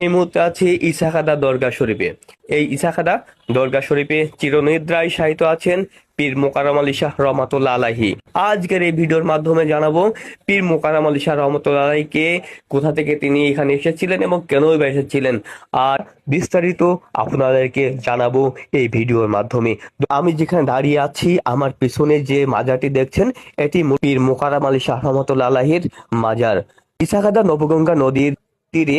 এই মুহূর্তে আছে ইসাখাদা দরগা শরীফে। এই ইসাখাদা দরগা শরীফে চিরনিদ্রায় শায়িত আছেন পীর মোকারাম আলী শাহ রহমাতুল্লাহ আলাহি আজকের এই ভিডিওর মাধ্যমে জানাব পীর মোকারাম আলী শাহ রহমতুল্লাহ আলাহিকে কোথা থেকে তিনি এখানে এসেছিলেন এবং কেনই বা এসেছিলেন? আর বিস্তারিত আপনাদেরকে জানাব এই ভিডিওর মাধ্যমে। আমি যেখানে দাঁড়িয়ে আছি, আমার পিছনে যে মাজারটি দেখছেন, এটি পীর মোকারাম আলী শাহ রহমতুল্লাহ আলাহির মাজার। ইসাখাদা নবগঙ্গা নদীর তীরে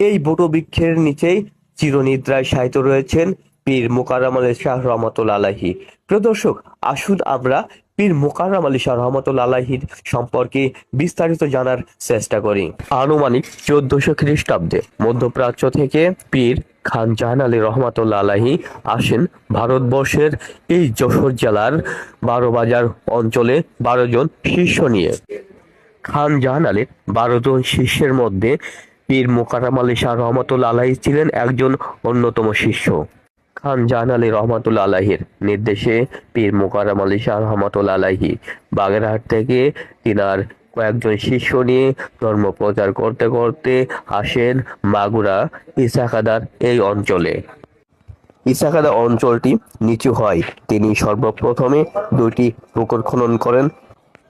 এই বটবৃক্ষের নিচেই চিরনিদ্রায় শায়িত রয়েছেন পীর মোকাররম আলী শাহ রহমতুল্লা আলাহি প্রিয় দর্শক, আসুন আমরা পীর মোকাররম আলী শাহ রহমতুল্লা আলাহির সম্পর্কে বিস্তারিত জানার চেষ্টা করি। আনুমানিক চোদ্দশো খ্রিস্টাব্দে মধ্যপ্রাচ্য থেকে পীর খান জাহান আলী রহমতুল্লা আলাহি আসেন ভারতবর্ষের এই যশোর জেলার বারো বাজার অঞ্চলে বারো জন শিষ্য নিয়ে। খান জাহান আলীর বারো জন শিষ্যের মধ্যে পীর মোকারাম আলী শাহ রহমতুল্লা আলাহি ছিলেন একজন অন্যতম শিষ্য। খান জাহান আলী রহমতুল্লা আলাহির নির্দেশে পীর মোকাররম আলী শাহ রহমতুল্লা আলাহি বাগেরহাট থেকে তিনার কয়েকজন শিষ্য নিয়ে ধর্ম প্রচার করতে করতে আসেন মাগুরা ইসাকাদার এই অঞ্চলে। ইসাকাদা অঞ্চলটি নিচু হয়। তিনি সর্বপ্রথমে দুটি পুকুর খনন করেন।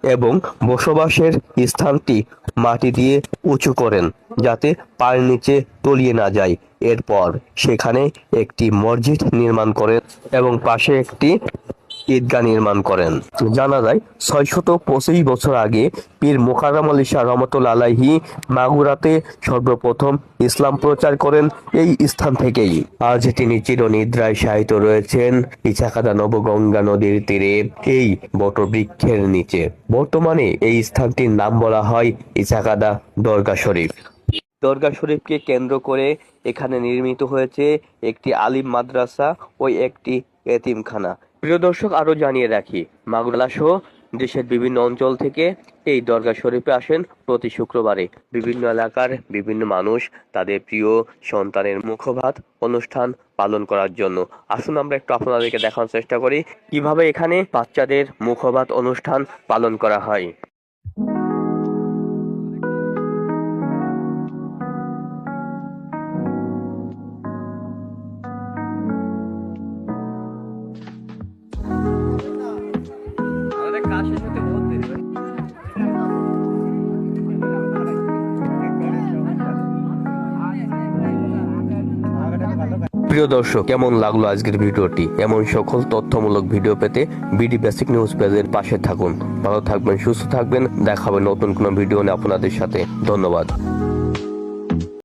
এবং বসবাসের স্থানটি মাটি দিয়ে উঁচু করেন যাতে পায়ের নিচে তলিয়ে না যায়। এরপর সেখানে একটি মসজিদ নির্মাণ করেন এবং পাশে একটি ঈদগাহ নির্মাণ করেন। জানা যায়, ছয়শত পঁচিশ বছর আগে পীর মোকাররম আলী শাহ রহমতুল্লা আলাহি মাগুরাতে সর্বপ্রথম ইসলাম প্রচার করেন এই স্থান থেকেই। আজ তিনি চিরনিদ্রায় শায়িত রয়েছেন ইছাকাদা নবগঙ্গা নদীর তীরে, এই বটবৃক্ষের নিচে। বর্তমানে এই স্থানটির নাম বলা হয় ইছাকাদা দরগা শরীফ। দরগা শরীফকে কেন্দ্র করে এখানে নির্মিত হয়েছে একটি আলিম মাদ্রাসা ও একটি এতিমখানা। প্রিয় দর্শক আরও জানিয়ে রাখি মাগুরা সহ দেশের বিভিন্ন অঞ্চল থেকে এই দরগা শরীফে আসেন প্রতি শুক্রবারে। বিভিন্ন এলাকার বিভিন্ন মানুষ তাদের প্রিয় সন্তানের মুখভাত অনুষ্ঠান পালন করার জন্য। আসুন আমরা একটু আপনাদেরকে দেখানোর চেষ্টা করি, কীভাবে এখানে বাচ্চাদের মুখভাত অনুষ্ঠান পালন করা হয়। দেরি ভাই প্রিয় দর্শক, কেমন লাগল আজকের ভিডিওটি? এমন সকল তথ্যমূলক ভিডিও পেতে বিডি বেসিক নিউজ পেজের পাশে থাকুন। ভালো থাকবেন, সুস্থ থাকবেন। দেখা হবে নতুন কোনো ভিডিও নিয়ে আপনাদের সাথে। ধন্যবাদ।